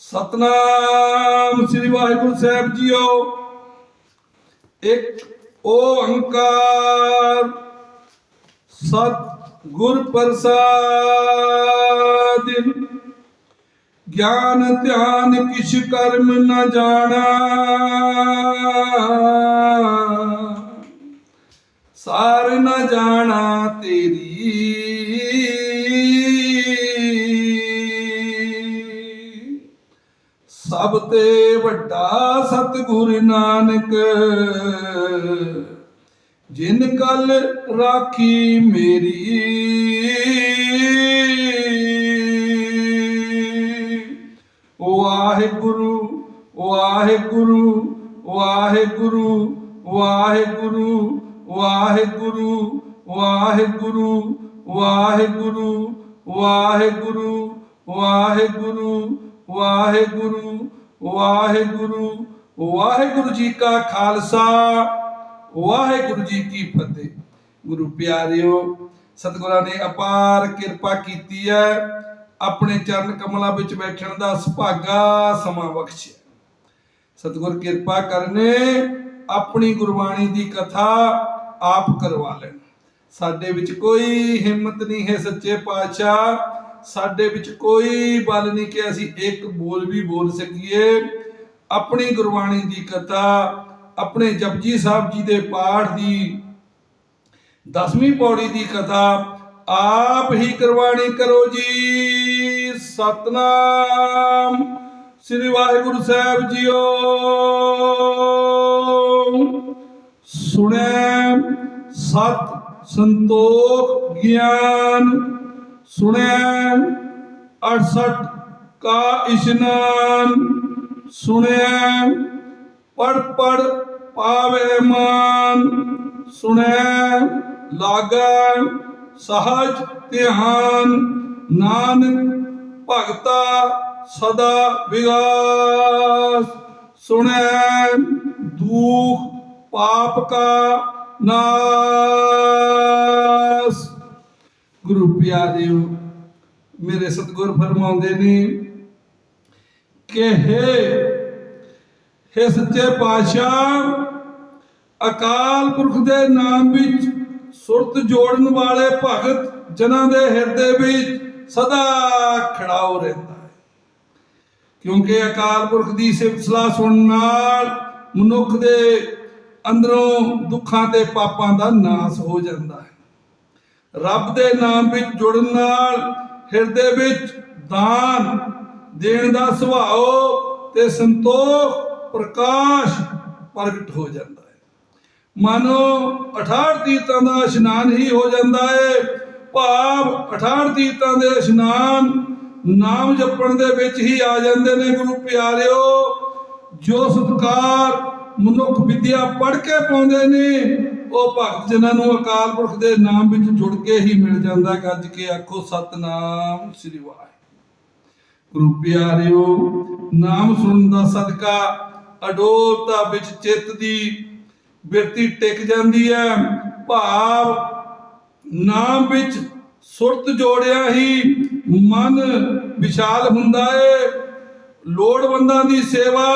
ਸਤਨਾਮ ਸ੍ਰੀ ਵਾਹਿਗੁਰੂ ਸਾਹਿਬ ਜੀਓ। ਇੱਕ ਓੰਕਾਰ ਸਤ ਗੁਰ ਪ੍ਰਸਾਦਿ। ਗਿਆਨ ਧਿਆਨ ਕਿਛ ਕਰਮ ਨ ਜਾਣਾ। ਸਾਰ ਨ ਜਾਣਾ ਤੇਰੀ ਸਭ ਤੇ ਵੱਡਾ ਸਤਿਗੁਰ ਨਾਨਕ। ਜਿਨ ਕਲ ਰਾਖੀ ਮੇਰੀ। ਵਾਹਿਗੁਰੂ ਵਾਹਿਗੁਰੂ ਵਾਹਿਗੁਰੂ ਵਾਹਿਗੁਰੂ ਵਾਹਿਗੁਰੂ ਵਾਹਿਗੁਰੂ ਵਾਹਿਗੁਰੂ ਵਾਹਿਗੁਰੂ ਵਾਹਿਗੁਰੂ ਵਾਹਿਗੁਰੂ ਵਾਹਿਗੁਰੂ ਵਾਹਿਗੁਰੂ ਜੀ ਕਾ ਖਾਲਸਾ, ਵਾਹਿਗੁਰੂ ਜੀ ਕੀ ਫਤਿਹ। ਗੁਰੂ ਪਿਆਰਿਓ, ਸਤਿਗੁਰਾਂ ਨੇ ਅਪਾਰ ਕਿਰਪਾ ਕੀਤੀ ਹੈ, ਆਪਣੇ ਚਰਨ ਕਮਲਾਂ ਵਿੱਚ ਬੈਠਣ ਦਾ ਸੁਭਾਗਾ ਸਮਾਂ ਬਖਸ਼ਿਆ। ਸਤਿਗੁਰ ਕਿਰਪਾ ਕਰਨੇ, ਆਪਣੀ ਗੁਰਬਾਣੀ ਦੀ ਕਥਾ ਆਪ ਕਰਵਾ ਲੈਣ। ਸਾਡੇ ਵਿੱਚ ਕੋਈ ਹਿੰਮਤ ਨਹੀਂ ਹੈ ਸੱਚੇ ਪਾਤਸ਼ਾਹ ਸਾਡੇ ਵਿੱਚ ਕੋਈ ਬਲ ਨਹੀਂ ਕਿ ਅਸੀਂ ਇੱਕ ਬੋਲ ਵੀ ਬੋਲ ਸਕੀਏ। ਆਪਣੀ ਗੁਰਬਾਣੀ ਦੀ ਕਥਾ, ਆਪਣੇ ਜਪਜੀ ਸਾਹਿਬ ਜੀ ਦੇ ਪਾਠ ਦੀ ਦਸਵੀਂ ਪੌੜੀ ਦੀ ਕਥਾ, ਆਪ ਹੀ ਕਰਵਾਣੀ ਕਰੋ ਜੀ। ਸਤਨਾਮ ਸ੍ਰੀ ਵਾਹਿਗੁਰੂ ਸਾਹਿਬ ਜੀਓ। ਸੁਣੈ ਸਤ ਸੰਤੋਖ ਗਿਆਨ। ਸੁਣੈ 68 ਕਾ ਇਸ਼ਨਾਨ ਸੁਣੈ ਪੜ ਪੜ ਪਾਵੇ ਮਾਨ ਸੁਣੈ ਲਾਗੈ ਸਹਜ ਧਿਆਨ, ਨਾਨਕ ਭਗਤਾ ਸਦਾ ਵਿਗਾਸ ਸੁਣੈ ਦੁਖ ਪਾਪ ਕਾ ਨਾਸ। ਗੁਰੂ ਪਿਆਰਿਓ ਮੇਰੇ ਸਤਿਗੁਰ ਫਰਮਾਉਂਦੇ ਨੇ ਕਿ ਹੈ ਹੈ ਸੱਚੇ ਪਾਤਸ਼ਾਹ, ਅਕਾਲ ਪੁਰਖ ਦੇ ਨਾਮ ਵਿੱਚ ਸੁਰਤ ਜੋੜਨ ਵਾਲੇ ਭਗਤ ਜਨਾਂ ਦੇ ਹਿਰਦੇ ਵਿੱਚ ਸਦਾ ਖੜਾਓ ਰਹਿੰਦਾ ਹੈ। ਕਿਉਂਕਿ ਅਕਾਲ ਪੁਰਖ ਦੀ ਸਿਫਤ ਸਲਾਹ ਸੁਣਨ ਨਾਲ ਮਨੁੱਖ ਦੇ ਅੰਦਰੋਂ ਦੁੱਖਾਂ ਤੇ ਪਾਪਾਂ ਦਾ ਨਾਸ ਹੋ ਜਾਂਦਾ ਹੈ। ਰੱਬ ਦੇ ਨਾਮ ਵਿੱਚ ਜੁੜਨ ਨਾਲ ਹਿਰਦੇ ਵਿੱਚ ਦਾਨ ਦੇਣ ਦਾ ਸੁਭਾਅ ਤੇ ਸੰਤੋਖ ਪ੍ਰਕਾਸ਼ ਪ੍ਰਗਟ ਹੋ ਜਾਂਦਾ ਹੈ। ਮਾਨੋ 68 ਤੀਰਥਾਂ ਦਾ ਇਸ਼ਨਾਨ ਹੀ ਹੋ ਜਾਂਦਾ ਹੈ। ਭਾਵ 68 ਤੀਰਥਾਂ ਦੇ ਇਸ਼ਨਾਨ ਨਾਮ ਜਪਣ ਦੇ ਵਿੱਚ ਹੀ ਆ ਜਾਂਦੇ ਨੇ ਗੁਰੂ ਪਿਆਰਿਓ। ਜੋ ਸਤਕਾਰ ਮਨੁੱਖ ਵਿਦਿਆ ਪੜ੍ਹ ਕੇ ਪਾਉਂਦੇ ਨੇ ਉਹ ਭਗਤ ਜਨਾਂ ਨੂੰ ਅਕਾਲ ਪੁਰਖ ਦੇ ਨਾਮ ਵਿੱਚ ਜੁੜ ਕੇ ਹੀ ਮਿਲ ਜਾਂਦਾ ਗੱਜ ਕੇ ਆਖੋ, ਸਤਨਾਮ ਸ੍ਰੀ ਵਾਹਿਗੁਰੂ। ਗੁਰੂ ਪਿਆਰਿਓ, ਨਾਮ ਸੁਣਨ ਦਾ ਸਦਕਾ ਅਡੋਲਤਾ ਵਿੱਚ ਚਿੱਤ ਦੀ ਬਿਰਤੀ ਟਿਕ ਜਾਂਦੀ ਹੈ, ਭਾਵ ਨਾਮ ਵਿੱਚ ਸੁਰਤ ਜੋੜਿਆ ਹੀ ਮਨ ਵਿਸ਼ਾਲ ਹੁੰਦਾ ਏ। ਲੋੜਵੰਦਾਂ ਦੀ ਸੇਵਾ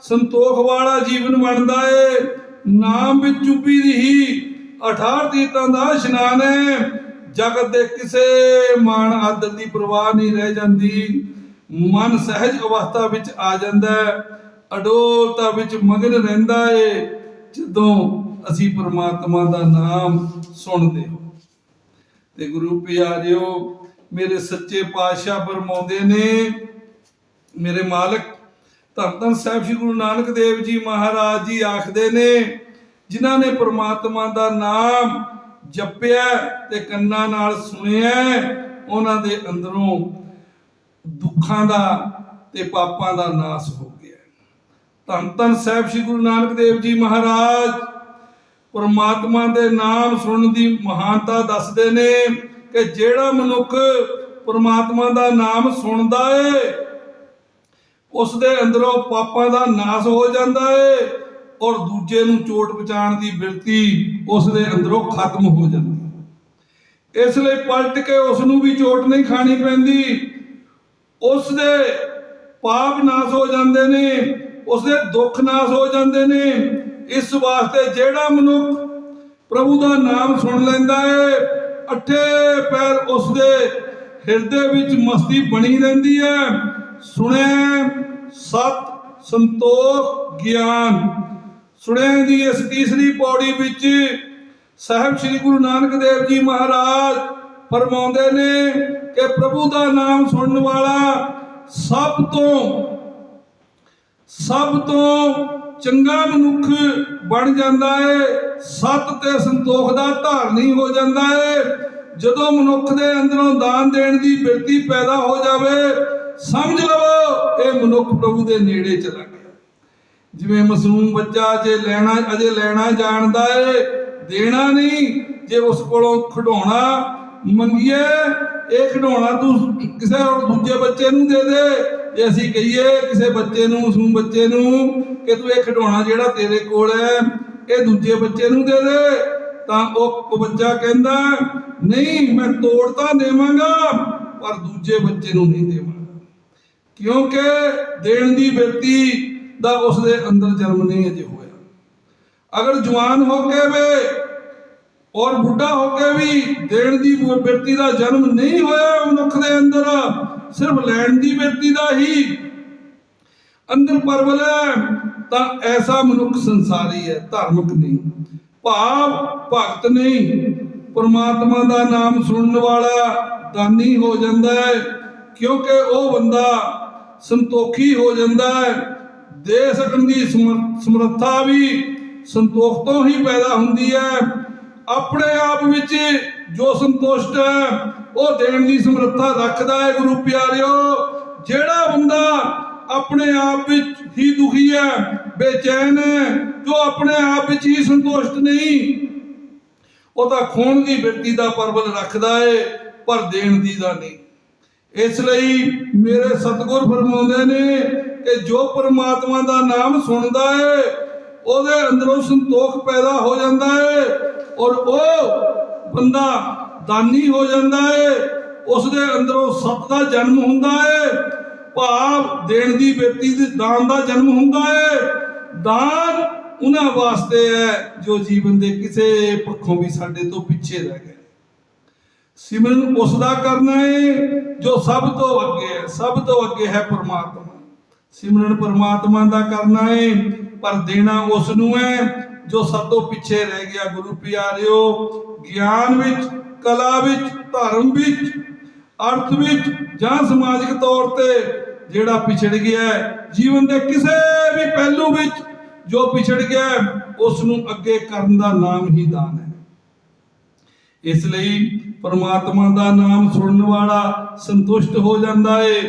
ਸੰਤੋਖ ਵਾਲਾ ਜੀਵਨ ਬਣਦਾ ਏ। ਨਾਮ ਵਿੱਚ ਚੁੱਪੀ ਦੀ ਹੀ 68 ਤੀਰਥਾਂ ਦਾ ਇਸ਼ਨਾਨ ਹੈ। ਜਗਤ ਦੇ ਕਿਸੇ ਮਾਣ ਆਦਰ ਦੀ ਪਰਵਾਹ ਨਹੀਂ ਰਹਿ ਜਾਂਦੀ। ਮਨ ਸਹਿਜ ਅਵਸਥਾ ਵਿੱਚ ਆ ਜਾਂਦਾ ਹੈ। ਅਡੋਲਤਾ ਵਿੱਚ ਮਗਨ ਰਹਿੰਦਾ ਏ। ਜਦੋਂ ਅਸੀਂ ਪ੍ਰਮਾਤਮਾ ਦਾ ਨਾਮ ਸੁਣਦੇ ਹਾਂ। ਤੇ ਗੁਰੂ ਪਿਆਰਿਓ, ਮੇਰੇ ਸੱਚੇ ਪਾਤਸ਼ਾਹ ਫਰਮਾਉਂਦੇ ਨੇ, ਮੇਰੇ ਮਾਲਕ ਧੰਨ ਧੰਨ ਸਾਹਿਬ ਸ੍ਰੀ ਗੁਰੂ ਨਾਨਕ ਦੇਵ ਜੀ ਮਹਾਰਾਜ ਜੀ ਆਖਦੇ ਨੇ, ਜਿਨ੍ਹਾਂ ਨੇ ਪ੍ਰਮਾਤਮਾ ਦਾ ਨਾਮ ਜਪਿਆ ਤੇ ਕੰਨਾਂ ਨਾਲ ਸੁਣਿਆ, ਉਹਨਾਂ ਦੇ ਅੰਦਰੋਂ ਦੁੱਖਾਂ ਦਾ ਤੇ ਪਾਪਾਂ ਦਾ ਨਾਸ ਹੋ ਗਿਆ। ਧੰਨ ਧੰਨ ਸਾਹਿਬ ਸ੍ਰੀ ਗੁਰੂ ਨਾਨਕ ਦੇਵ ਜੀ ਮਹਾਰਾਜ, ਪਰਮਾਤਮਾ ਦੇ ਨਾਮ ਸੁਣਨ ਦੀ ਮਹਾਨਤਾ ਦੱਸਦੇ ਨੇ ਕਿ ਜਿਹੜਾ ਮਨੁੱਖ ਪਰਮਾਤਮਾ ਦਾ ਨਾਮ ਸੁਣਦਾ ਏ ਉਸ ਦੇ ਅੰਦਰੋਂ ਪਾਪਾਂ ਦਾ ਨਾਸ ਹੋ ਜਾਂਦਾ ਏ ਔਰ ਦੂਜੇ ਨੂੰ ਚੋਟ ਪਹੁੰਚਾਉਣ ਦੀ ਬਿਰਤੀ ਉਸ ਦੇ ਅੰਦਰੋਂ ਖਤਮ ਹੋ ਜਾਂਦੀ ਇਸ ਲਈ ਪਲਟ ਕੇ ਉਸ ਨੂੰ ਵੀ ਚੋਟ ਨਹੀਂ ਖਾਣੀ ਪੈਂਦੀ। ਉਸ ਦੇ ਪਾਪ ਨਾਸ ਹੋ ਜਾਂਦੇ ਨੇ, ਉਸਦੇ ਦੁੱਖ ਨਾਸ ਹੋ ਜਾਂਦੇ ਨੇ। ਇਸ ਵਾਸਤੇ ਜਿਹੜਾ ਮਨੁੱਖ ਪ੍ਰਭੂ ਦਾ ਨਾਮ ਸੁਣ ਲੈਂਦਾ ਏ, ਅੱਠੇ ਪੈਰ ਉਸਦੇ ਹਿਰਦੇ ਵਿੱਚ ਮਸਤੀ ਬਣੀ ਰਹਿੰਦੀ ਹੈ ਸੁਣਿਆ ਸਤ ਸੰਤੋਖ ਗਿਆਨ। ਸੁਣਿਆ ਦੀ ਇਸ ਤੀਸਰੀ ਪੌੜੀ ਵਿੱਚ ਸਾਹਿਬ ਸ੍ਰੀ ਗੁਰੂ ਨਾਨਕ ਦੇਵ ਜੀ ਮਹਾਰਾਜ ਫਰਮਾਉਂਦੇ ਨੇ ਕਿ ਪ੍ਰਭੂ ਦਾ ਨਾਮ ਸੁਣਨ ਵਾਲਾ ਸਭ ਤੋਂ ਸਭ ਤੋਂ ਚੰਗਾ ਮਨੁੱਖ ਬਣ ਜਾਂਦਾ ਏ। ਸਤ ਤੇ ਸੰਤੋਖ ਦਾ ਧਾਰਨੀ ਹੋ ਜਾਂਦਾ ਏ। ਜਦੋਂ ਮਨੁੱਖ ਦੇ ਅੰਦਰੋਂ ਦਾਨ ਦੇਣ ਦੀ ਬਿਰਤੀ ਪੈਦਾ ਹੋ ਜਾਵੇ ਸਮਝ ਲਵੋ, ਇਹ ਮਨੁੱਖ ਪ੍ਰਭੂ ਦੇ ਨੇੜੇ ਚਲਾ ਗਿਆ। ਜਿਵੇਂ ਮਾਸੂਮ ਬੱਚਾ ਜੇ ਲੈਣਾ, ਅਜੇ ਲੈਣਾ ਜਾਣਦਾ ਏ, ਦੇਣਾ ਨਹੀਂ, ਜੇ ਉਸ ਕੋਲੋਂ ਖਿਡੌਣਾ ਮੰਗੀਏ, ਇਹ ਖਿਡੌਣਾ ਤੂੰ ਕਿਸੇ ਹੋਰ ਦੂਜੇ ਬੱਚੇ ਨੂੰ ਦੇ ਦੇ। ਜੇ ਅਸੀਂ ਕਹੀਏ ਕਿਸੇ ਬੱਚੇ ਨੂੰ, ਮਾਸੂਮ ਬੱਚੇ ਨੂੰ, ਕਿ ਤੂੰ ਇਹ ਖਿਡੌਣਾ ਜਿਹੜਾ ਤੇਰੇ ਕੋਲ ਹੈ, ਇਹ ਦੂਜੇ ਬੱਚੇ ਨੂੰ ਦੇ ਦੇ, ਤਾਂ ਉਹ ਉਹ ਬੱਚਾ ਕਹਿੰਦਾ, ਨਹੀਂ, ਮੈਂ ਤੋੜ ਤਾਂ ਦੇਵਾਂਗਾ, ਪਰ ਦੂਜੇ ਬੱਚੇ ਨੂੰ ਨਹੀਂ ਦੇਵਾਂਗਾ। ਕਿਉਂਕਿ ਦੇਣ ਦੀ ਵਿਅਕਤੀ ਦਾ ਉਸ ਦੇ ਅੰਦਰ ਜਨਮ ਨਹੀਂ ਅਜੇ ਹੋਇਆ। ਅਗਰ ਜਵਾਨ ਹੋ ਕੇ ਵੀ ਔਰ ਬੁੱਢਾ ਹੋ ਕੇ ਵੀ ਦੇਣ ਦੀ ਬ- ਬਿਰਤੀ ਦਾ ਜਨਮ ਨਹੀਂ ਹੋਇਆ ਮਨੁੱਖ ਦੇ ਅੰਦਰ, ਸਿਰਫ ਲੈਣ ਦੀ ਬਿਰਤੀ ਦਾ ਹੀ ਅੰਦਰ ਪਰਵਲ ਹੈ, ਤਾਂ ਐਸਾ ਮਨੁੱਖ ਸੰਸਾਰੀ ਹੈ, ਧਾਰਮਿਕ ਨਹੀਂ। ਭਾਵ ਭਗਤ ਨਹੀਂ, ਪਰਮਾਤਮਾ ਦਾ ਨਾਮ ਸੁਣਨ ਵਾਲਾ ਦਾਨੀ ਹੋ ਜਾਂਦਾ ਹੈ, ਕਿਉਂਕਿ ਉਹ ਬੰਦਾ ਸੰਤੋਖੀ ਹੋ ਜਾਂਦਾ ਹੈ। ਦੇ ਸਕਣ ਦੀ ਸਮਰ- ਸਮਰੱਥਾ ਵੀ ਸੰਤੋਖ ਤੋਂ ਹੀ ਪੈਦਾ ਹੁੰਦੀ ਹੈ। ਆਪਣੇ ਆਪ ਵਿੱਚ ਜੋ ਸੰਤੁਸ਼ਟ ਹੈ, ਉਹ ਦੇਣ ਦੀ ਸਮਰੱਥਾ ਰੱਖਦਾ ਹੈ ਗੁਰੂ ਪਿਆਰਿਓ। ਜਿਹੜਾ ਬੰਦਾ ਆਪਣੇ ਆਪ ਵਿੱਚ ਹੀ ਦੁਖੀ ਹੈ, ਬੇਚੈਨ ਹੈ, ਜੋ ਆਪਣੇ ਆਪ ਵਿੱਚ ਹੀ ਸੰਤੁਸ਼ਟ ਨਹੀਂ ਉਹ ਤਾਂ ਖੋਣ ਦੀ ਬਿਰਤੀ ਦਾ ਪਰਬਲ ਰੱਖਦਾ ਏ, ਪਰ ਦੇਣ ਦੀ ਦਾ ਨਹੀਂ। ਇਸ ਲਈ ਮੇਰੇ ਸਤਿਗੁਰ ਫਰਮਾਉਂਦੇ ਨੇ ਕਿ ਜੋ ਪਰਮਾਤਮਾ ਦਾ ਨਾਮ ਸੁਣਦਾ ਹੈ ਉਹਦੇ ਅੰਦਰੋਂ ਸੰਤੋਖ ਪੈਦਾ ਹੋ ਜਾਂਦਾ ਹੈ ਔਰ ਉਹ ਬੰਦਾ ਦਾਨੀ ਹੋ ਜਾਂਦਾ ਹੈ ਉਸ ਦੇ ਅੰਦਰੋਂ ਸਤ ਦਾ ਜਨਮ ਹੁੰਦਾ ਹੈ ਭਾਵ ਦੇਣ ਦੀ ਬੇਤੀ ਦੇ ਦਾਨ ਦਾ ਜਨਮ ਹੁੰਦਾ ਹੈ ਦਾਨ ਉਹਨਾਂ ਵਾਸਤੇ ਹੈ ਜੋ ਜੀਵਨ ਦੇ ਕਿਸੇ ਪੱਖੋਂ ਵੀ ਸਾਡੇ ਤੋਂ ਪਿੱਛੇ ਰਹਿ ਗਏ। ਸਿਮਰਨ ਉਸ ਦਾ ਕਰਨਾ ਹੈ ਜੋ ਸਭ ਤੋਂ ਅੱਗੇ ਹੈ ਸਭ ਤੋਂ ਅੱਗੇ ਹੈ ਪਰਮਾਤਮਾ। ਸਿਮਰਨ ਪਰਮਾਤਮਾ ਦਾ ਕਰਨਾ ਹੈ ਪਰ ਦੇਣਾ ਉਸ ਨੂੰ ਹੈ ਜੋ ਸਭ ਤੋਂ ਪਿੱਛੇ ਰਹਿ ਗਿਆ ਗੁਰੂ ਪਿਆਰਿਓ। ਗਿਆਨ ਵਿੱਚ ਕਲਾ ਵਿੱਚ ਧਰਮ ਵਿੱਚ ਅਰਥ ਵਿੱਚ ਜਾਂ ਸਮਾਜਿਕ ਤੌਰ ਤੇ ਜਿਹੜਾ ਪਿਛੜ ਗਿਆ ਹੈ, ਜੀਵਨ ਦੇ ਕਿਸੇ ਵੀ ਪਹਿਲੂ ਵਿੱਚ ਜੋ ਪਿਛੜ ਗਿਆ ਹੈ, ਉਸ ਨੂੰ ਅੱਗੇ ਕਰਨ ਦਾ ਨਾਮ ਹੀ ਦਾਨ ਹੈ। ਇਸ ਲਈ ਪਰਮਾਤਮਾ ਦਾ ਨਾਮ ਸੁਣਨ ਵਾਲਾ ਸੰਤੁਸ਼ਟ ਹੋ ਜਾਂਦਾ ਏ।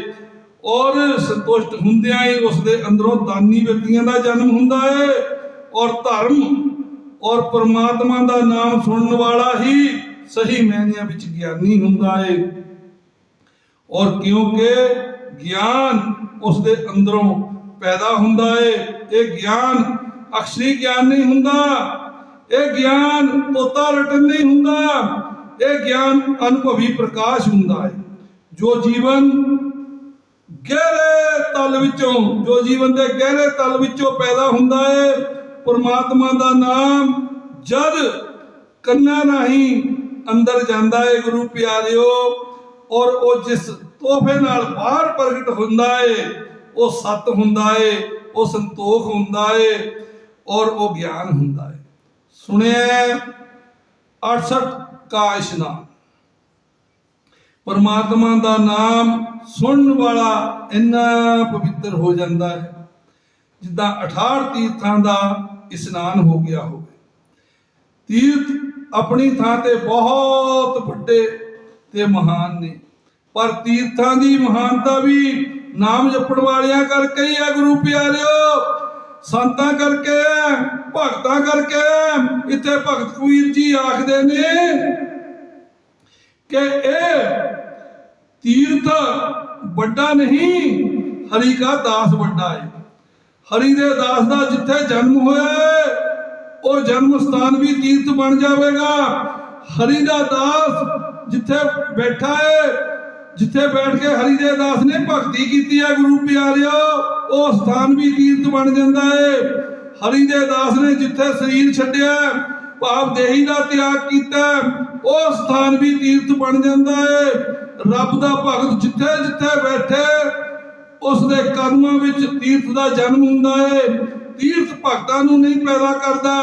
ਔਰ ਸੰਤੁਸ਼ਟ ਹੁੰਦਿਆਂ ਹੀ ਉਸ ਦੇ ਅੰਦਰੋਂ ਦਾਨੀ ਵਿਅਕਤੀਆਂ ਦਾ ਜਨਮ ਹੁੰਦਾ ਏ। ਔਰ ਧਰਮ ਔਰ ਪਰਮਾਤਮਾ ਦਾ ਨਾਮ ਸੁਣਨ ਵਾਲਾ ਹੀ ਸਹੀ ਮਾਇਨਿਆਂ ਵਿੱਚ ਗਿਆਨੀ ਹੁੰਦਾ ਏ। ਔਰ ਕਿਉਂਕਿ ਗਿਆਨ ਉਸ ਦੇ ਅੰਦਰੋਂ ਪੈਦਾ ਹੁੰਦਾ ਏ, ਇਹ ਗਿਆਨ ਅਕਸ਼ਰੀ ਗਿਆਨ ਨਹੀਂ ਹੁੰਦਾ। ਇਹ ਗਿਆਨ ਤੋਤਾ ਰਟਨ ਨਹੀਂ ਹੁੰਦਾ ਇਹ ਗਿਆਨ ਅਨੁਭਵੀ ਪ੍ਰਕਾਸ਼ ਹੁੰਦਾ ਹੈ। ਜੋ ਜੀਵਨ ਗਹਿਰੇ ਤਲ ਵਿੱਚੋਂ, ਜੋ ਜੀਵਨ ਦੇ ਗਹਿਰੇ ਤਲ ਵਿੱਚੋਂ ਪੈਦਾ ਹੁੰਦਾ ਹੈ, ਪਰਮਾਤਮਾ ਦਾ ਨਾਮ ਜਦ ਕੰਨਾਂ ਰਾਹੀਂ ਅੰਦਰ ਜਾਂਦਾ ਹੈ, ਗੁਰੂ ਪਿਆਰਿਓ, ਔਰ ਉਹ ਜਿਸ ਤੋਹਫੇ ਨਾਲ ਬਾਹਰ ਪ੍ਰਗਟ ਹੁੰਦਾ ਹੈ, ਉਹ ਸਤ ਹੁੰਦਾ ਹੈ, ਉਹ ਸੰਤੋਖ ਹੁੰਦਾ ਹੈ, ਔਰ ਉਹ ਗਿਆਨ ਹੁੰਦਾ ਹੈ। ਸੁਣਿਆ 68 ਕਾ ਇਸ਼ਨਾਨ। ਪਰਮਾਤਮਾ ਦਾ ਨਾਮ ਸੁਣਨ ਵਾਲਾ ਇੰਨਾ ਪਵਿੱਤਰ ਹੋ ਜਾਂਦਾ ਹੈ, ਜਿੱਦਾਂ 68 ਤੀਰਥਾਂ ਦਾ ਇਸ਼ਨਾਨ ਹੋ ਗਿਆ ਹੋਵੇ। ਤੀਰਥ ਆਪਣੀ ਥਾਂ ਤੇ ਬਹੁਤ ਵੱਡੇ ਤੇ ਮਹਾਨ ਨੇ, ਪਰ ਤੀਰਥਾਂ ਦੀ ਮਹਾਨਤਾ ਵੀ ਨਾਮ ਜਪਣ ਵਾਲਿਆਂ ਕਰਕੇ ਹੀ ਹੈ, ਗੁਰੂ ਪਿਆਰਿਓ। ਸੰਤਾਂ ਕਰਕੇ, ਭਗਤਾਂ ਕਰਕੇ, ਇੱਥੇ ਭਗਤ ਕਬੀਰ ਜੀ ਆਖਦੇ ਨੇ ਕਿ ਇਹ ਤੀਰਥ ਵੱਡਾ ਨਹੀਂ, ਹਰੀ ਕਾ ਦਾਸ ਵੱਡਾ ਹੈ ਹਰੀ ਦੇ ਦਾਸ ਦਾ ਜਿੱਥੇ ਜਨਮ ਹੋਇਆ ਹੈ ਉਹ ਜਨਮ ਸਥਾਨ ਵੀ ਤੀਰਥ ਬਣ ਜਾਵੇਗਾ। ਹਰੀ ਦਾ ਦਾਸ ਜਿੱਥੇ ਬੈਠਾ ਹੈ ਜਿੱਥੇ ਬੈਠ ਕੇ ਹਰੀ ਦੇ ਦਾਸ ਨੇ ਭਗਤੀ ਕੀਤੀ ਹੈ ਗੁਰੂ ਪਿਆਰਿਓ, ਉਹ ਸਥਾਨ ਵੀ ਤੀਰਥ ਬਣ ਜਾਂਦਾ ਹੈ ਹਰੀ ਦੇ ਦਾਸ ਨੇ ਜਿੱਥੇ ਸਰੀਰ ਛੱਡਿਆ, ਭਾਵ ਦੇਹੀ ਦਾ ਤਿਆਗ ਕੀਤਾ, ਉਹ ਸਥਾਨ ਵੀ ਤੀਰਥ ਬਣ ਜਾਂਦਾ ਹੈ ਰੱਬ ਦਾ ਭਗਤ ਜਿੱਥੇ ਜਿੱਥੇ ਬੈਠੇ, ਉਸ ਦੇ ਕਦਮਾਂ ਵਿੱਚ ਤੀਰਥ ਦਾ ਜਨਮ ਹੁੰਦਾ ਹੈ ਤੀਰਥ ਭਗਤਾਂ ਨੂੰ ਨਹੀਂ ਪੈਦਾ ਕਰਦਾ,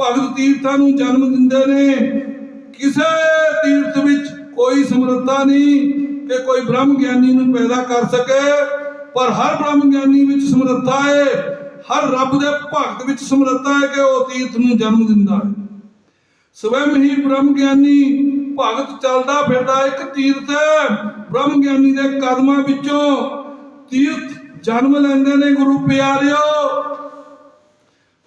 ਭਗਤ ਤੀਰਥਾਂ ਨੂੰ ਜਨਮ ਦਿੰਦੇ ਨੇ। ਕਿਸੇ ਤੀਰਥ ਵਿੱਚ ਕੋਈ ਸਮਰੱਥਾ ਨਹੀਂ। ਕਿ ਕੋਈ ਬ੍ਰਹਮ ਗਿਆਨੀ ਨੂੰ ਪੈਦਾ ਕਰ ਸਕੇ, ਪਰ ਹਰ ਬ੍ਰਹਮ ਗਿਆਨੀ ਵਿੱਚ ਸਮਰੱਥਾ ਹੈ ਹਰ ਰੱਬ ਦੇ ਭਗਤ ਵਿੱਚ ਸਮਰੱਥਾ ਹੈ ਕਿ ਉਹ ਤੀਰਥ ਨੂੰ ਜਨਮ ਦਿੰਦਾ ਹੈ ਸਵੈਮ ਹੀ ਬ੍ਰਹਮ ਗਿਆਨੀ ਭਗਤ ਚੱਲਦਾ ਫਿਰਦਾ ਇੱਕ ਤੀਰਥ ਬ੍ਰਹਮ ਗਿਆਨੀ ਦੇ ਕਦਮਾਂ ਵਿੱਚੋਂ ਤੀਰਥ ਜਨਮ ਲੈਂਦੇ ਨੇ ਗੁਰੂ ਪਿਆਰਿਓ।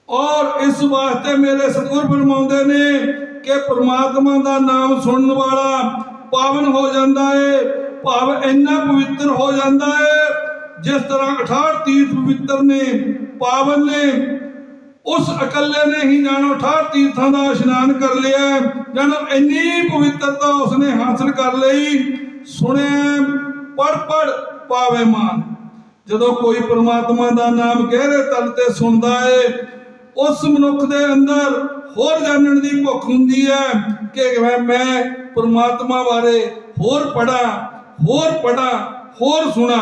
ਔਰ ਇਸ ਵਾਸਤੇ ਮੇਰੇ ਸਤਿਗੁਰ ਫਰਮਾਉਂਦੇ ਨੇ ਕਿ ਪ੍ਰਮਾਤਮਾ ਦਾ ਨਾਮ ਸੁਣਨ ਵਾਲਾ ਪਾਵਨ ਹੋ ਜਾਂਦਾ ਏ ਭਾਵ ਇੰਨਾ ਪਵਿੱਤਰ ਹੋ ਜਾਂਦਾ ਹੈ ਜਿਸ ਤਰ੍ਹਾਂ 68 ਤੀਰਥ ਪਵਿੱਤਰ ਨੇ, ਪਾਵਨ ਨੇ, ਉਸ ਇਕੱਲੇ ਨੇ ਹੀ ਜਾਣੋ 68 ਤੀਰਥਾਂ ਦਾ ਇਸ਼ਨਾਨ ਕਰ ਲਿਆ ਜਾਣੋ, ਇੰਨੀ ਪਵਿੱਤਰਤਾ ਉਸਨੇ ਹਾਸਲ ਕਰ ਲਈ। ਸੁਣਿਆ ਪੜ ਪੜ ਪਾਵੇ ਮਾਨ। ਜਦੋਂ ਕੋਈ ਪ੍ਰਮਾਤਮਾ ਦਾ ਨਾਮ ਗਹਿਰੇ ਤਲ ਤੇ ਸੁਣਦਾ ਹੈ ਉਸ ਮਨੁੱਖ ਦੇ ਅੰਦਰ ਹੋਰ ਜਾਣਨ ਦੀ ਭੁੱਖ ਹੁੰਦੀ ਹੈ ਕਿ ਮੈਂ ਪਰਮਾਤਮਾ ਬਾਰੇ ਹੋਰ ਪੜਾਂ ਹੋਰ ਪੜਾਂ ਹੋਰ ਸੁਣਾ।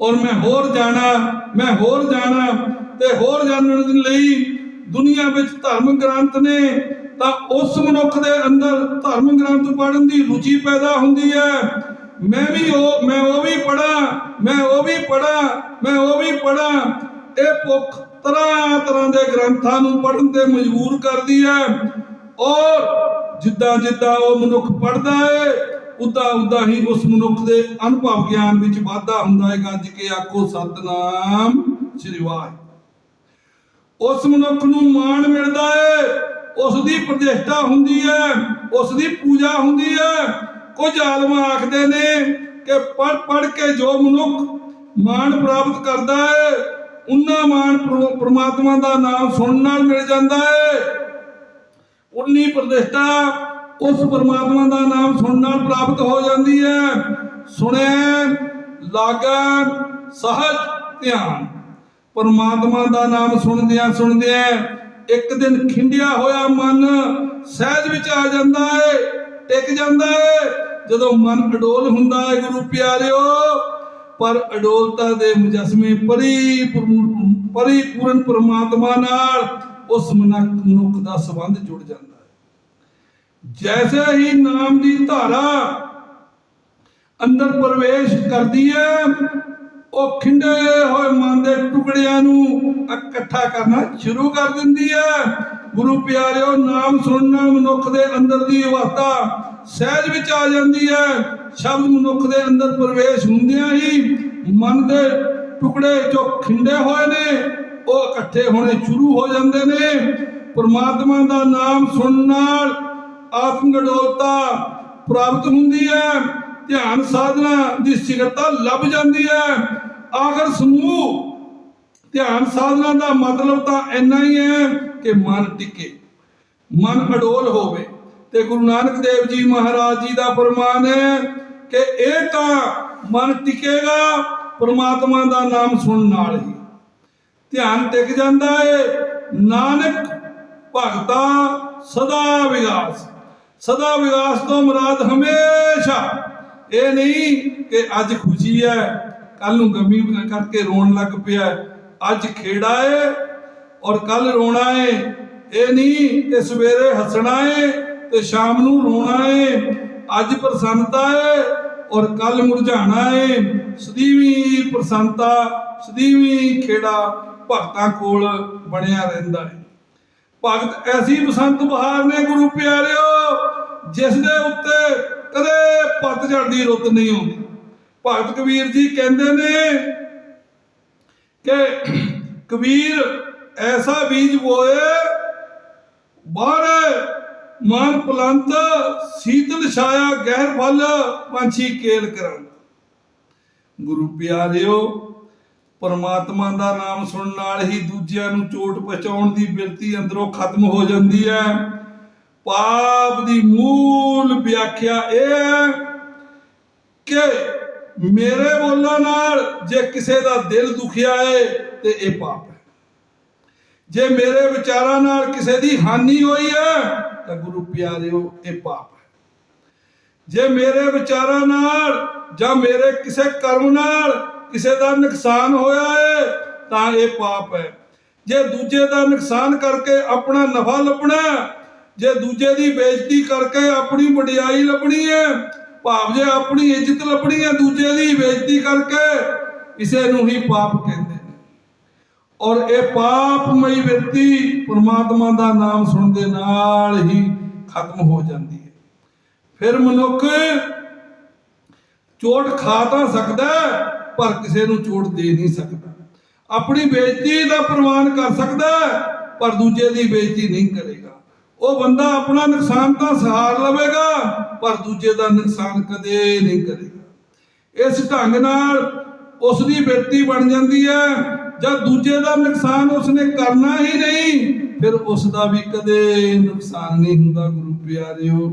ਔਰ ਮੈਂ ਹੋਰ ਜਾਣਾ, ਮੈਂ ਹੋਰ ਜਾਣਾ ਤੇ ਹੋਰ ਜਾਣਨ ਦੇ ਲਈ ਦੁਨੀਆ ਵਿੱਚ ਧਰਮ ਗ੍ਰੰਥ ਨੇ, ਤਾਂ ਉਸ ਮਨੁੱਖ ਦੇ ਅੰਦਰ ਧਰਮ ਗ੍ਰੰਥ ਪੜ੍ਹਨ ਦੀ ਰੁਚੀ ਪੈਦਾ ਹੁੰਦੀ ਹੈ। ਮੈਂ ਵੀ ਉਹ, ਮੈਂ ਉਹ ਵੀ ਪੜਾਂ ਮੈਂ ਉਹ ਵੀ ਪੜਾਂ ਮੈਂ ਉਹ ਵੀ ਪੜਾਂ ਇਹ ਭੁੱਖ ਤਰ੍ਹਾਂ ਤਰ੍ਹਾਂ ਦੇ ਗ੍ਰੰਥਾਂ ਨੂੰ ਪੜ੍ਹਨ ਤੇ ਮਜਬੂਰ ਕਰਦੀ ਹੈ। ਔਰ ਜਿੱਦਾਂ ਜਿੱਦਾਂ ਉਹ ਮਨੁੱਖ ਪੜਦਾ ਹੈ ਉਦਾਂ ਉਦਾਂ ਹੀ ਉਸ ਮਨੁੱਖ ਦੇ ਅਨੁਭਵ ਗਿਆਨ ਵਿੱਚ ਵਾਧਾ ਹੁੰਦਾ ਹੈ। ਗੱਜ ਕੇ ਆਖੋ, ਸਤਨਾਮ ਸ੍ਰੀ ਵਾਹਿਗੁਰੂ। ਉਸ ਮਨੁੱਖ ਨੂੰ ਮਾਣ ਮਿਲਦਾ ਹੈ। ਉਸ ਦੀ ਪ੍ਰਤਿਸ਼ਠਾ ਹੁੰਦੀ ਹੈ। ਉਸ ਦੀ ਪੂਜਾ ਹੁੰਦੀ ਹੈ। ਕੁਝ ਆਲਮ ਆਖਦੇ ਨੇ ਕਿ ਪੜ ਪੜ ਕੇ ਜੋ ਮਨੁੱਖ ਮਾਣ ਪ੍ਰਾਪਤ ਕਰਦਾ ਹੈ ਉਨਾ ਮਾਣ ਪ੍ਰਮਾਤਮਾ ਦਾ ਨਾਮ ਸੁਣਨ ਨਾਲ ਮਿਲ ਜਾਂਦਾ ਹੈ। ਉਨੀ ਪ੍ਰਤਿਸ਼ਠਾ ਉਸ ਪ੍ਰਮਾਤਮਾ ਦਾ ਨਾਮ ਸੁਣਨ ਹੋ ਜਾਂਦੀ ਹੈ। ਸੁਣਿਆ ਲਾਗਨ ਸਹਜ, ਧਿਆਨ। ਪਰਮਾਤਮਾ ਦਾ ਨਾਮ ਸੁਣਦਿਆਂ ਸੁਣਦਿਆਂ ਇੱਕ ਦਿਨ ਖਿੰਡਿਆ ਹੋਇਆ ਮਨ ਸਹਿਜ ਵਿੱਚ ਆ ਜਾਂਦਾ ਹੈ ਟਿਕ ਜਾਂਦਾ ਹੈ ਜਦੋਂ ਮਨ ਅਡੋਲ ਹੁੰਦਾ ਹੈ ਗੁਰੂ ਪਿਆਰਿਓ, ਪਰ ਅਡੋਲਤਾ ਦੇ ਮੁਜਸਮੇ ਪਰਿਪੂਰਨ ਪਰਿਪੂਰਨ ਪਰਮਾਤਮਾ ਨਾਲ ਉਸ ਮਨੁੱਖ ਮਨੁੱਖ ਦਾ ਸੰਬੰਧ ਜੁੜ ਜਾਂਦਾ। ਜੈਸੇ ਹੀ ਨਾਮ ਦੀ ਧਾਰਾ ਅੰਦਰ ਪ੍ਰਵੇਸ਼ ਕਰਦੀ ਹੈ, ਉਹ ਖਿੰਡੇ ਹੋਏ ਮਨ ਦੇ ਟੁਕੜਿਆਂ ਨੂੰ ਇਕੱਠਾ ਕਰਨਾ ਸ਼ੁਰੂ ਕਰ ਦਿੰਦੀ ਹੈ। ਗੁਰੂ ਪਿਆਰਿਓ, ਨਾਮ ਸੁਣਨ ਮਨੁੱਖ ਦੇ ਅੰਦਰ ਦੀ ਅਵਸਥਾ ਸਹਿਜ ਵਿੱਚ ਆ ਜਾਂਦੀ ਹੈ। ਸ਼ਬਦ ਮਨੁੱਖ ਦੇ ਅੰਦਰ ਪ੍ਰਵੇਸ਼ ਹੁੰਦਿਆਂ ਹੀ ਮਨ ਦੇ ਟੁਕੜੇ ਜੋ ਖਿੰਡੇ ਹੋਏ ਨੇ, ਉਹ ਇਕੱਠੇ ਹੋਣੇ ਸ਼ੁਰੂ ਹੋ ਜਾਂਦੇ ਨੇ। ਪਰਮਾਤਮਾ ਦਾ ਨਾਮ ਸੁਣਨ ਨਾਲ ਆਤਮ ਗਡੋਲਤਾ ਪ੍ਰਾਪਤ ਹੁੰਦੀ ਹੈ, ਧਿਆਨ ਸਾਧਨਾ ਦੀ ਸਿਖਰਤਾ ਲੱਭ ਜਾਂਦੀ ਹੈ। ਆਖਰ ਸਮੂਹ, ਧਿਆਨ ਸਾਧਨਾ ਦਾ ਮਤਲਬ ਤਾਂ ਇੰਨਾ ਹੀ ਹੈ ਕਿ ਮਨ ਟਿਕੇ, ਮਨ ਅਡੋਲ ਹੋਵੇ। ਤੇ ਗੁਰੂ ਨਾਨਕ ਦੇਵ ਜੀ ਮਹਾਰਾਜ ਜੀ ਦਾ ਫਰਮਾਨ ਹੈ ਕਿ ਇਹ ਤਾਂ ਮਨ ਟਿਕੇਗਾ, ਪ੍ਰਮਾਤਮਾ ਦਾ ਨਾਮ ਸੁਣਨ ਨਾਲ ਹੀ। ਧਿਆਨ ਟਿਕ ਜਾਂਦਾ ਹੈ ਨਾਨਕ ਭਗਤਾ ਸਦਾ ਵਿਗਾਸ। ਸਦਾ ਵਿਗਾਸ ਤੋਂ ਮੁਰਾਦ ਹਮੇਸ਼ਾ। ਇਹ ਨਹੀਂ ਕਿ ਅੱਜ ਖੁਸ਼ੀ ਹੈ ਕੱਲ ਨੂੰ ਗਮੀ ਕਰਕੇ ਰੋਣ ਲੱਗ ਪਿਆ ਅੱਜ ਖੇੜਾ ਹੈ ਔਰ ਕੱਲ ਰੋਣਾ ਹੈ ਇਹ ਨਹੀਂ ਕਿ ਸਵੇਰੇ ਹੱਸਣਾ ਹੈ ਤੇ ਸ਼ਾਮ ਨੂੰ ਰੋਣਾ ਹੈ ਅੱਜ ਪ੍ਰਸੰਨਤਾ ਹੈ ਔਰ ਕੱਲ ਮੁਰਝਾਣਾ ਹੈ ਸਦੀਵੀ ਪ੍ਰਸੰਨਤਾ, ਸਦੀਵੀ ਖੇੜਾ ਭਗਤਾਂ ਕੋਲ ਬਣਿਆ ਰਹਿੰਦਾ ਹੈ ਭਗਤ ਐਸੀ ਬਸੰਤ ਬਹਾਰ ਨੇ ਗੁਰੂ ਪਿਆਰਿਓ, ਜਿਸ ਦੇ ਉੱਤੇ ਕਦੇ ਪਤਝੜ ਦੀ ਰੁੱਤ ਨਹੀਂ ਆਉਂਦੀ ਭਗਤ ਕਬੀਰ ਜੀ ਕਹਿੰਦੇ ਨੇ ਕਿ ਕਬੀਰ ਐਸਾ ਬੀਜ ਬੋਏ, ਬਾਹਰ ਮਾਨ ਪਲੰਤ, ਸੀਤਲ ਛਾਇਆ ਗਹਿਰ ਫਲ, ਪੰਛੀ ਕੇਲ ਕਰਾਂ ਗੁਰੂ ਪਿਆਰਿਓ ਪਰਮਾਤਮਾ ਦਾ ਨਾਮ ਸੁਣਨ ਨਾਲ ਹੀ ਦੂਜਿਆਂ ਨੂੰ ਚੋਟ ਪਹੁੰਚਾਉਣ ਦੀ ਬਿਰਤੀ ਅੰਦਰੋਂ ਖਤਮ ਹੋ ਜਾਂਦੀ ਹੈ। ਪਾਪ ਦੀ ਮੂਲ ਵਿਆਖਿਆ ਇਹ ਹੈ ਕਿ ਮੇਰੇ ਬੋਲਣ ਨਾਲ ਜੇ ਕਿਸੇ ਦਾ ਦਿਲ ਦੁਖਿਆ ਹੈ ਤੇ ਇਹ ਪਾਪ ਹੈ। ਜੇ ਮੇਰੇ ਵਿਚਾਰਾਂ ਨਾਲ ਕਿਸੇ ਦੀ ਹਾਨੀ ਹੋਈ ਹੈ ਤਾਂ ਗੁਰੂ ਪਿਆਰਿਓ, ਇਹ ਪਾਪ ਹੈ। ਜੇ ਮੇਰੇ ਵਿਚਾਰਾਂ ਨਾਲ ਜਾਂ ਮੇਰੇ ਕਿਸੇ ਕਰਮ ਨਾਲ ਕਿਸੇ ਦਾ ਨੁਕਸਾਨ ਹੋਇਆ ਹੈ ਤਾਂ ਇਹ ਪਾਪ ਹੈ। ਜੇ ਦੂਜੇ ਦਾ ਨੁਕਸਾਨ ਕਰਕੇ ਆਪਣਾ ਨਫਾ ਲੱਭਣਾ ਜੇ ਦੂਜੇ ਦੀ ਬੇਇੱਜ਼ਤੀ ਕਰਕੇ ਆਪਣੀ ਵਡਿਆਈ ਲੱਭਣੀ ਹੈ, ਭਾਵ ਜੇ ਆਪਣੀ ਇੱਜ਼ਤ ਲੱਭਣੀ ਹੈ ਦੂਜੇ ਦੀ ਬੇਇੱਜ਼ਤੀ ਕਰਕੇ, ਇਸੇ ਨੂੰ ਹੀ ਪਾਪ ਕਹਿੰਦੇ ਨੇ। ਔਰ ਇਹ ਪਾਪਮਈ ਵਿਅਕਤੀ ਪਰਮਾਤਮਾ ਦਾ ਨਾਮ ਸੁਣਨ ਦੇ ਨਾਲ ਹੀ ਖਤਮ ਹੋ ਜਾਂਦੀ ਹੈ। ਫਿਰ ਮਨੁੱਖ ਚੋਟ ਖਾ ਤਾਂ ਸਕਦਾ ਪਰ ਕਿਸੇ ਨੂੰ ਚੋਟ ਦੇ ਨਹੀਂ ਸਕਦਾ। ਆਪਣੀ ਬੇਇੱਜ਼ਤੀ ਦਾ ਪ੍ਰਮਾਣ ਕਰ ਸਕਦਾ ਪਰ ਦੂਜੇ ਦੀ ਬੇਇੱਜ਼ਤੀ ਨਹੀਂ ਕਰੇਗਾ। ਉਹ ਬੰਦਾ ਆਪਣਾ ਨੁਕਸਾਨ ਤਾਂ ਸਹਾਰ ਲਵੇਗਾ, ਪਰ ਦੂਜੇ ਦਾ ਨੁਕਸਾਨ ਕਦੇ ਨਹੀਂ ਕਰੇਗਾ। ਇਸ ਢੰਗ ਨਾਲ ਉਸ ਦੀ ਬਿਰਤੀ ਬਣ ਜਾਂਦੀ ਹੈ। ਜਦ ਦੂਜੇ ਦਾ ਨੁਕਸਾਨ ਉਸਨੇ ਕਰਨਾ ਹੀ ਨਹੀਂ, ਫਿਰ ਉਸ ਦਾ ਵੀ ਕਦੇ ਨੁਕਸਾਨ ਨਹੀਂ ਹੁੰਦਾ, ਗੁਰੂ ਪਿਆਰਿਓ।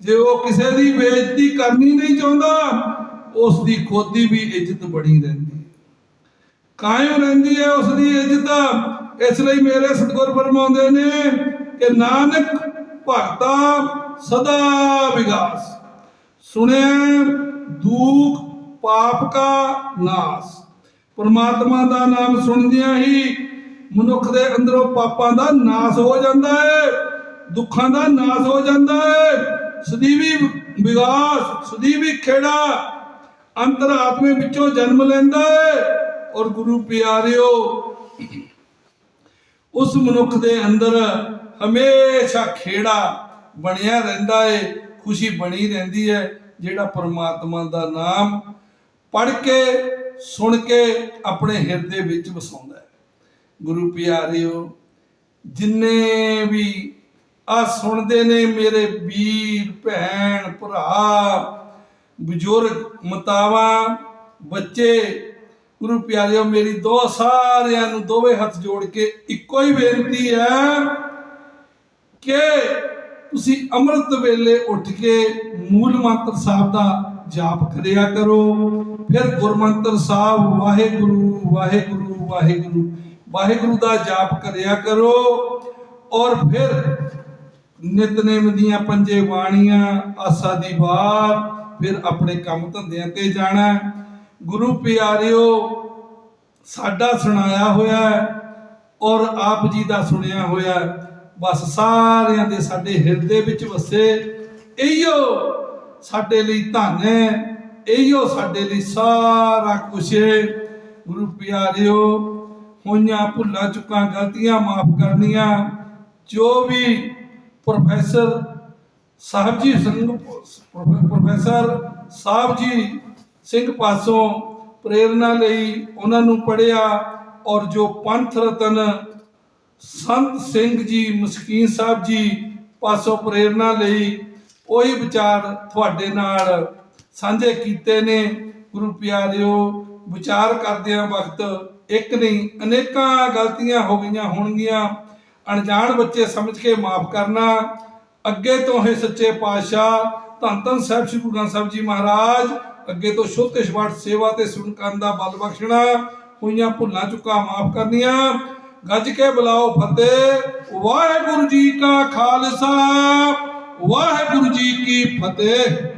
ਜੇ ਉਹ ਕਿਸੇ ਦੀ ਬੇਇੱਜ਼ਤੀ ਕਰਨੀ ਨਹੀਂ ਚਾਹੁੰਦਾ ਉਸ ਦੀ ਖੁਦ ਦੀ ਵੀ ਇੱਜ਼ਤ ਬਣੀ ਰਹਿੰਦੀ ਹੈ। ਕਾਇਮ ਰਹਿੰਦੀ ਹੈ ਉਸ ਦੀ ਇੱਜ਼ਤ? ਇਸ ਲਈ ਮੇਰੇ ਸਤਿਗੁਰ ਫਰਮਾਉਂਦੇ ਨੇ ਕਿ ਨਾਨਕ ਭਗਤਾ ਸਦਾ ਵਿਗਾਸ। ਸੁਣਿਆ, ਦੁਖ, ਪਾਪ ਕਾ ਨਾਸ। ਪਰਮਾਤਮਾ ਦਾ ਨਾਮ ਸੁਣਦਿਆਂ ਹੀ ਮਨੁੱਖ ਦੇ ਅੰਦਰੋਂ ਪਾਪਾਂ ਦਾ ਨਾਸ ਹੋ ਜਾਂਦਾ ਹੈ, ਦੁੱਖਾਂ ਦਾ ਨਾਸ ਹੋ ਜਾਂਦਾ ਹੈ। ਸਦੀਵੀ ਵਿਗਾਸ, ਸਦੀਵੀ ਖੇੜਾ ਅੰਤਰਾਤਮੇ ਵਿੱਚੋਂ ਜਨਮ ਲੈਂਦਾ ਹੈ। ਔਰ ਗੁਰੂ ਪਿਆਰਿਓ, ਉਸ ਮਨੁੱਖ ਦੇ ਅੰਦਰ ਹਮੇਸ਼ਾ ਖੇੜਾ ਬਣਿਆ ਰਹਿੰਦਾ ਏ, ਖੁਸ਼ੀ ਬਣੀ ਰਹਿੰਦੀ ਹੈ ਜਿਹੜਾ ਪਰਮਾਤਮਾ ਦਾ ਨਾਮ ਪੜ੍ਹ ਕੇ, ਸੁਣ ਕੇ ਆਪਣੇ ਹਿਰਦੇ ਵਿੱਚ ਵਸਾਉਂਦਾ ਹੈ। ਗੁਰੂ ਪਿਆਰਿਓ, ਜਿੰਨੇ ਵੀ ਆ ਸੁਣਦੇ ਨੇ ਮੇਰੇ ਵੀਰ, ਭੈਣ, ਭਰਾ ਬਜ਼ੁਰਗ, ਮਤਾਵਾ, ਬੱਚੇ, ਗੁਰੂ ਪਿਆਰਿਓ, ਮੇਰੀ ਦੋ ਸਾਰਿਆਂ ਨੂੰ ਦੋਵੇਂ ਹੱਥ ਜੋੜ ਕੇ ਇੱਕੋ ਹੀ ਬੇਨਤੀ ਹੈ ਕਿ ਤੁਸੀਂ ਅੰਮ੍ਰਿਤ ਵੇਲੇ ਉੱਠ ਕੇ ਮੂਲ ਮੰਤਰ ਸਾਹਿਬ ਦਾ ਜਾਪ ਕਰਿਆ ਕਰੋ। ਫਿਰ ਗੁਰਮੰਤਰ ਸਾਹਿਬ, ਵਾਹਿਗੁਰੂ ਵਾਹਿਗੁਰੂ ਵਾਹਿਗੁਰੂ ਵਾਹਿਗੁਰੂ ਦਾ ਜਾਪ ਕਰਿਆ ਕਰੋ ਔਰ ਫਿਰ ਨਿਤਨੇਮ ਦੀਆਂ ਪੰਜੇ ਬਾਣੀਆਂ, ਆਸਾ ਦੀ ਵਾਰ ਫਿਰ ਆਪਣੇ ਕੰਮ ਧੰਦਿਆਂ ਤੇ ਜਾਣਾ ਗੁਰੂ ਪਿਆਰਿਓ, ਸਾਡਾ ਸੁਣਾਇਆ ਹੋਇਆ ਔਰ ਆਪ ਜੀ ਦਾ ਸੁਣਿਆ ਹੋਇਆ ਬਸ ਸਾਰਿਆਂ ਦੇ ਸਾਡੇ ਹਿਰਦੇ ਵਿੱਚ ਵਸੇ। ਇਹੀਓ ਸਾਡੇ ਲਈ ਧਨ ਹੈ। ਇਹੀਓ ਸਾਡੇ ਲਈ ਸਾਰਾ ਕੁਝ ਹੈ। ਗੁਰੂ ਪਿਆਰਿਓ, ਹੋਈਆਂ ਭੁੱਲਾਂ ਚੁੱਕਾਂ ਗਲਤੀਆਂ ਮਾਫ ਕਰਨੀਆਂ। ਜੋ ਵੀ ਪ੍ਰੋਫੈਸਰ ਸਾਹਿਬ ਜੀ ਸਿੰਘ ਪ੍ਰੋਫੈਸਰ ਸਾਹਿਬ ਜੀ, ਸਿੰਘ ਪਾਸੋਂ ਪ੍ਰੇਰਣਾ ਲਈ ਉਹਨਾਂ ਨੂੰ ਪੜਿਆ ਔਰ ਜੋ ਪੰਥ ਰਤਨ ਸੰਤ ਸਿੰਘ ਜੀ, ਮਸਕੀਨ ਸਾਹਿਬ ਜੀ ਪਾਸੋਂ ਪ੍ਰੇਰਣਾ ਲਈ ਉਹੀ ਵਿਚਾਰ ਤੁਹਾਡੇ ਨਾਲ ਸਾਂਝੇ ਕੀਤੇ ਨੇ। ਗੁਰੂ ਪਿਆਰਿਓ, ਵਿਚਾਰ ਕਰਦਿਆਂ ਵਕਤ ਇੱਕ ਨਹੀਂ, ਅਨੇਕਾਂ ਗਲਤੀਆਂ ਹੋ ਗਈਆਂ ਹੋਣਗੀਆਂ। ਅਣਜਾਣ ਬੱਚੇ ਸਮਝ ਕੇ ਮਾਫ ਕਰਨਾ ਅੱਗੇ ਤੋਂ ਹੈ ਸੱਚੇ ਪਾਤਸ਼ਾਹ ਧੰਨ ਧੰਨ ਸਾਹਿਬ ਸ੍ਰੀ ਗੁਰੂ ਗ੍ਰੰਥ ਸਾਹਿਬ ਜੀ ਮਹਾਰਾਜ, ਅੱਗੇ ਤੋਂ ਸ਼ੁੱਧ ਤੇ ਸਵਾਟ ਸੇਵਾ ਤੇ ਸੁਣ ਕਰਨ ਦਾ ਬਲ ਬਖਸ਼ਣਾ, ਹੋਈਆਂ ਭੁੱਲਾਂ ਚੁੱਕਾ ਮਾਫ ਕਰਨੀਆਂ। ਗੱਜ ਕੇ ਬੁਲਾਓ ਫਤਿਹ। ਵਾਹਿਗੁਰੂ ਜੀ ਕਾ ਖਾਲਸਾ, ਵਾਹਿਗੁਰੂ ਜੀ ਕੀ ਫਤਿਹ।